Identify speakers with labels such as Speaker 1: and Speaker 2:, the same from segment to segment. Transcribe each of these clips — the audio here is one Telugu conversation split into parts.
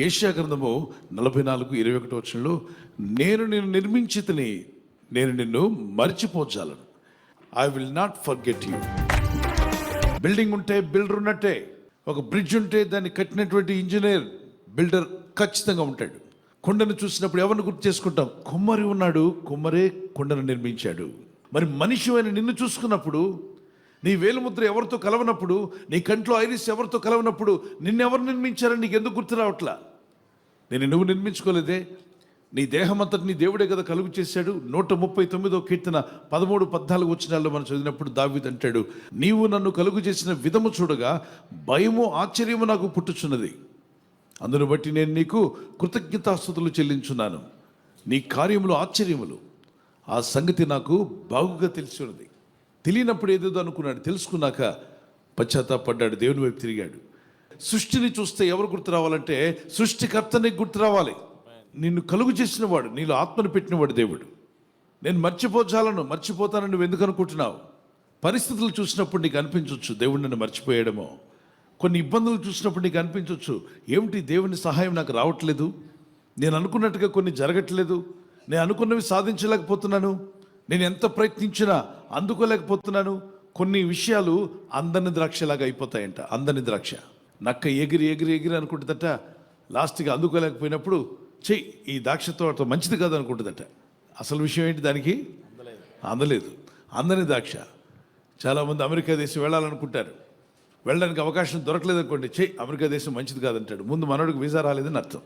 Speaker 1: ఏషియా గ్రంథము నలభై నాలుగు ఇరవై ఒకటి వచ్చంలో నేను నిన్ను నిర్మించితిని నేను నిన్ను మర్చిపోజాలను. I will not forget you building ఉంటే బిల్డర్ ఉన్నట్టే. ఒక బ్రిడ్జ్ ఉంటే దాన్ని కట్టినటువంటి ఇంజనీర్ బిల్డర్ ఖచ్చితంగా ఉంటాడు. కొండను చూసినప్పుడు ఎవరిని గుర్తు చేసుకుంటాం? కుమ్మరి ఉన్నాడు కుమ్మరే కొండను నిర్మించాడు. మరి మనిషి అయిన నిన్ను చూసుకున్నప్పుడు నీ వేలుముద్ర ఎవరితో కలవనప్పుడు నీ కంట్లో ఐరిస్ ఎవరితో కలవనప్పుడు నిన్నెవరు నిర్మించారని నీకు ఎందుకు గుర్తు రావట్లా? నేను నువ్వు నిర్మించుకోలేదే. నీ దేహం అంతటిని దేవుడే కదా కలుగు చేశాడు. నూట ముప్పై తొమ్మిదో కీర్తన పదమూడు పద్నాలుగు వచ్చినాల్లో మనం చదివినప్పుడు దావీద్ అంటాడు నీవు నన్ను కలుగు చేసిన విధము చూడగా భయము ఆశ్చర్యము నాకు పుట్టుచున్నది. అందును బట్టి నేను నీకు కృతజ్ఞతాస్థుతులు చెల్లించున్నాను. నీ కార్యములు ఆశ్చర్యములు. ఆ సంగతి నాకు బాగుగా తెలిసి ఉన్నది. తెలియనప్పుడు ఏదేదో అనుకున్నాడు. తెలుసుకున్నాక పశ్చాత్తాపడ్డాడు. దేవుని వైపు తిరిగాడు. సృష్టిని చూస్తే ఎవరు గుర్తు రావాలంటే సృష్టికర్తనే గుర్తు రావాలి. నిన్ను కలుగు చేసిన వాడు నీలో ఆత్మను పెట్టినవాడు దేవుడు. నేను మర్చిపోచాలను మర్చిపోతానని నువ్వు ఎందుకు అనుకుంటున్నావు? పరిస్థితులు చూసినప్పుడు నీకు అనిపించవచ్చు దేవుడు నన్ను మర్చిపోయాడేమో. కొన్ని ఇబ్బందులు చూసినప్పుడు నీకు అనిపించవచ్చు ఏమిటి దేవుని సహాయం నాకు రావట్లేదు? నేను అనుకున్నట్టుగా కొన్ని జరగట్లేదు. నేను అనుకున్నవి సాధించలేకపోతున్నాను. నేను ఎంత ప్రయత్నించినా అందుకోలేకపోతున్నాను. కొన్ని విషయాలు అందని ద్రాక్షలాగా అయిపోతాయంట. అందని ద్రాక్ష నక్క ఎగిరి ఎగిరి ఎగిరి అనుకుంటుందట. లాస్ట్గా అందుకోలేకపోయినప్పుడు చెయ్యి ఈ ద్రాక్ష తోట మంచిది కాదు అనుకుంటుందట అసలు విషయం ఏంటి దానికి? అందలేదు. అందని ద్రాక్ష చాలామంది అమెరికా దేశం వెళ్ళాలనుకుంటారు. వెళ్ళడానికి అవకాశం దొరకలేదు అనుకోండి చెయ్యి అమెరికా దేశం మంచిది కాదంటాడు. ముందు మనోడికి వీసా రాలేదని అర్థం.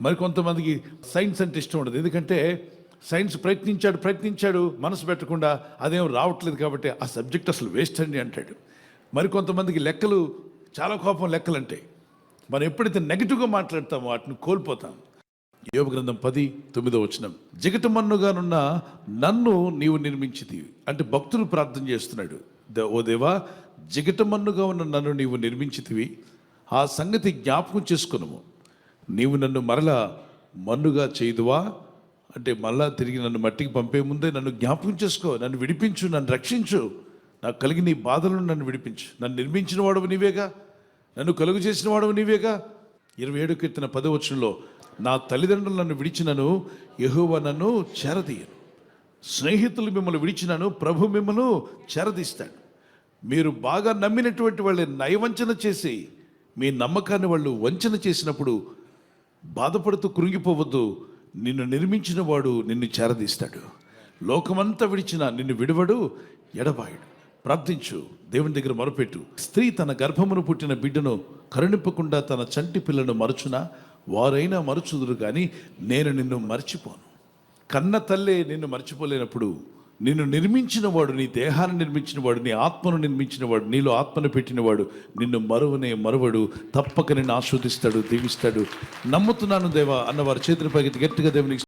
Speaker 1: మరి కొంతమందికి సైన్స్ అంటే ఇష్టం ఉండదు. ఎందుకంటే సైన్స్ ప్రయత్నించాడు ప్రయత్నించాడు మనసు పెట్టకుండా అదేం రావట్లేదు కాబట్టి ఆ సబ్జెక్ట్ అసలు వేస్ట్ అండి అంటాడు. మరి కొంతమందికి లెక్కలు చాలా కోపం లెక్కలు అంటాయి మనం ఎప్పుడైతే నెగిటివ్గా మాట్లాడతామో వాటిని కోల్పోతాం. యోగ గ్రంథం పది తొమ్మిదో వచనం. జిగటమన్నుగానున్న నన్ను నీవు నిర్మించింది అంటే భక్తులు ప్రార్థన చేస్తున్నాడు. ద- ఓ దేవా జిగటమన్నుగా ఉన్న నన్ను నీవు నిర్మించితివి. ఆ సంగతి జ్ఞాపకం చేసుకున్నాము నీవు నన్ను మరలా మన్నుగా చేయుదువా? అంటే మళ్ళా తిరిగి నన్ను మట్టికి పంపే ముందే నన్ను జ్ఞాపకం చేసుకో నన్ను విడిపించు నన్ను రక్షించు. నాకు కలిగి నీ బాధలను నన్ను విడిపించు. నన్ను నిర్మించిన వాడవు నీవేగా? నన్ను కలుగు చేసిన వాడవు నీవేగా? ఇరవై ఏడు కీర్తన పదవచనంలో నా తల్లిదండ్రులు నన్ను విడిచినను యహోవ నన్ను చేరదీయను. స్నేహితులు మిమ్మల్ని విడిచినను ప్రభు మిమ్మల్ని చేరదీస్తాడు. మీరు బాగా నమ్మినటువంటి వాళ్ళని నయవంచన చేసి మీ నమ్మకాన్ని వాళ్ళు వంచన చేసినప్పుడు బాధపడుతూ కృంగిపోవద్దు. నిన్ను నిర్మించిన వాడు నిన్ను చేరదీస్తాడు. లోకమంతా విడిచిన నిన్ను విడవడు ఎడబాయుడు. ప్రార్థించు దేవుని దగ్గర మొరపెట్టు. స్త్రీ తన గర్భమును పుట్టిన బిడ్డను కరుణింపకుండా తన చంటి పిల్లను మరచునా? వారైనా మరచుదురు కానీ నేను నిన్ను మర్చిపోను. కన్న తల్లే నిన్ను మర్చిపోలేనప్పుడు నిన్ను నిర్మించిన వాడు నీ దేహాన్ని నిర్మించిన వాడు నీ ఆత్మను నిర్మించిన వాడు నీలో ఆత్మను పెట్టినవాడు నిన్ను మరువనే మరువడు తప్పక నిన్ను ఆస్వాదిస్తాడు దీవిస్తాడు. నమ్ముతున్నాను దేవా అన్నవారు చేతుల పైకి గట్టిగా దేవునికి